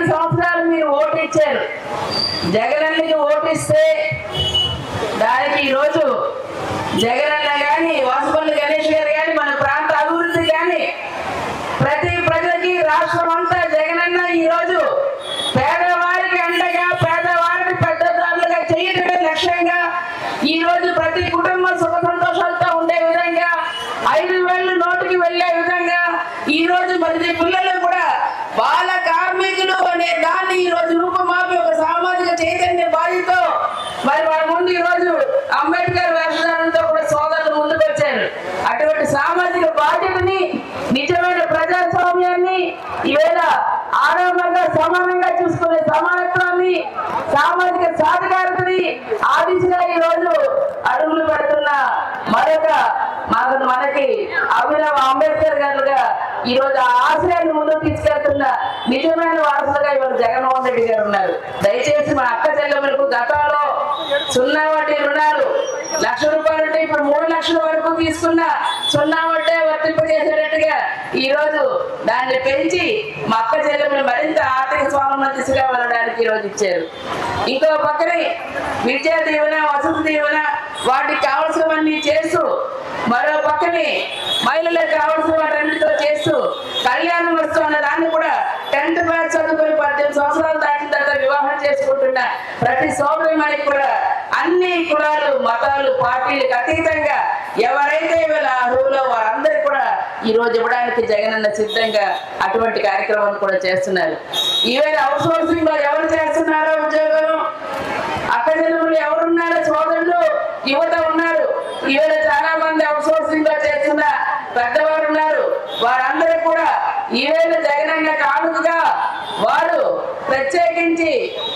ఐదు సంవత్సరాలు మీరు ఓటు ఇచ్చారు. జగనన్నకి ఓటిస్తే దానికి ఈరోజు జగనన్న కానీ వాసుపల్లి గణేష్ గారు కానీ మన ప్రాంత అభివృద్ధి కానీ ప్రతి ప్రజలకి రాష్ట్రం అంతా జగనన్న ఈరోజు పేదవారికి అండగా పేదవారిని పెద్దదారులుగా చేయటమే లక్ష్యంగా ఈరోజు ప్రతి కుటుంబం సుఖ సంతోషాలతో ఉండే విధంగా ఐదు వేలు నోటుకి వెళ్ళే విధంగా ఈరోజు ప్రతి పిల్లలు దాన్ని ఈ రోజు రూపమాపి ఒక సామాజిక చైతన్య బాధ్యతో మరి వాళ్ళ ముందు ఈ రోజు అంబేద్కర్ వేషధారంతో కూడా సోదరులు ముందుకు వచ్చారు. అటువంటి సామాజిక బాధ్యతని నిజమైన ప్రజాస్వామ్యాన్ని ఈవేళ ఆరామంగా సమానంగా చూసుకునే సమానత్వాన్ని సామాజిక సాధికారతని ఆ దిశగా ఈ రోజు అడుగులు పెడుతున్న మరొక మాకు మనకి అభినవ్ అంబేద్కర్ గారుగా ఈ రోజు ఆ ఆశయాన్ని ముందుకు తీసుకెళ్తున్న నిజమైన వారసులుగా ఇవాళ జగన్మోహన్ రెడ్డి గారు ఉన్నారు. దయచేసి మా అక్క చెల్లెమ్మలకు గతంలో సున్నా వడ్డీ రుణాలు లక్ష రూపాయలు ఉంటే ఇప్పుడు మూడు లక్షల వరకు తీసుకున్న సున్నా వడ్డే వర్తింపజేసేటట్టుగా ఈ రోజు దాన్ని పెంచి మా అక్క మరింత ఆర్థిక స్వావలంబన దిశగా వెళ్ళడానికి ఈ రోజు ఇచ్చారు. ఇంకో పక్కనే విద్యా దీవెన వసతి దీవెన వాటికి కావలసినవన్నీ చేస్తూ మరో పక్కనే మహిళలకు కావాల్సిన వాటన్నిటితో చేస్తూ కళ్యాణం వస్తున్న దాన్ని కూడా టెన్త్ క్లాస్ చదువుకుని పద్దెనిమిది సంవత్సరాలు దాటిన తర్వాత వివాహం చేసుకుంటున్న ప్రతి మనకి కూడా అన్ని కులాలు మతాలు పార్టీలకు అతీతంగా ఎవరైతే వీళ్ళ అర్హులో వారందరూ కూడా ఈ రోజు ఇవ్వడానికి జగనన్న సిద్ధంగా అటువంటి కార్యక్రమాలు కూడా చేస్తున్నారు. ఈవేళ అవుట్ సోర్సింగ్లో ఎవరు చేస్తున్నారో ఉద్యోగం? అక్కజనులు ఎవరున్నారో? సోదరులు యువత ఉన్నారు. ఈవేళ చాలా మంది అవుట్ సోర్సింగ్లో చేస్తున్న పెద్దవారు ఉన్నారు. వారందరూ కూడా ఈవేళ జగనన్న కానుకగా వారు ప్రత్యేకించి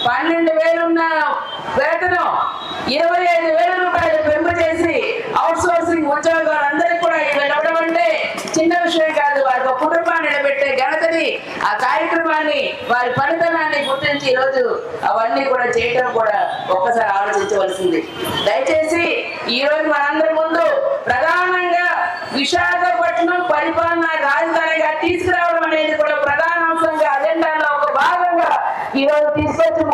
పన్నెండు వేలున్న వేతనం ఇరవై ఐదు వేల రూపాయలు పెంపు చేసి అవుట్ సోర్సింగ్ ఉద్యోగాలందరికీ కూడా ఇవ్వడం అంటే చిన్న విషయం కాదు. వారి కుటుంబాన్ని నిలబెట్టే ఘనతని ఆ కార్యక్రమాన్ని వారి పనితనాన్ని గుర్తించి ఈరోజు రోజు అవన్నీ కూడా చేయటం కూడా ఒక్కసారి ఆలోచించవలసింది. దయచేసి ఈ రోజు మనందరి ముందు ప్రధానంగా విశాఖపట్నం పరిపాలన రాజధానిగా తీసుకురావడం అనేది కూడా ప్రధాన అంశంగా అజెండాలో ఒక భాగంగా ఈ రోజు తీసుకొచ్చి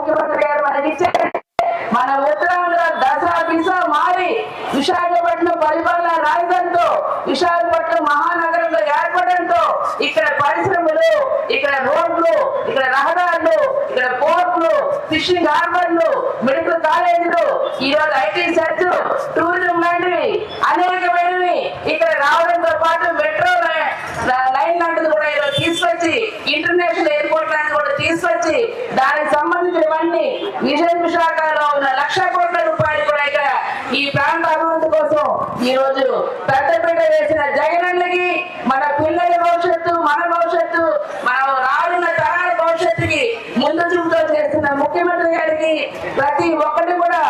విశాఖపట్నం పరిపాలన రాజధానితో విశాఖపట్నం మహానగరంలో ఏర్పడంతో ఇక్కడ పరిశ్రమలు ఇక్కడ రోడ్లు ఇక్కడ రహదారులు ఇక్కడ పోర్టులు ఫిషింగ్ హార్బర్లు మెడికల్ కాలేజీలు ఈరోజు ఐటీ సెర్చ్ టూరిజం లాంటివి అనేకమైనవి ఇక్కడ రావడంతో పాటు మెట్రో లైన్ లాంటిది కూడా ఈరోజు తీసుకొచ్చి ఇంటర్నేషనల్ ఎయిర్పోర్ట్ లాంటిది కూడా తీసుకొచ్చి దానికి సంబంధించినవన్నీ విజయ విశాఖలో ఉన్న లక్ష కోట్ల రూపాయలు కూడా ఇక్కడ ఈ ప్రాంత అభివృద్ధి కోసం ఈ రోజు పెద్దపీట వేసిన జగనన్నకి మన పిల్లల భవిష్యత్తు మన భవిష్యత్తు మన రానున్న తరాల భవిష్యత్తుకి ముందు చూపుతో చేస్తున్న ముఖ్యమంత్రి గారికి ప్రతి ఒక్కటి కూడా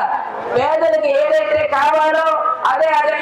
పేదలకి ఏదైతే కావాలో అదే అదే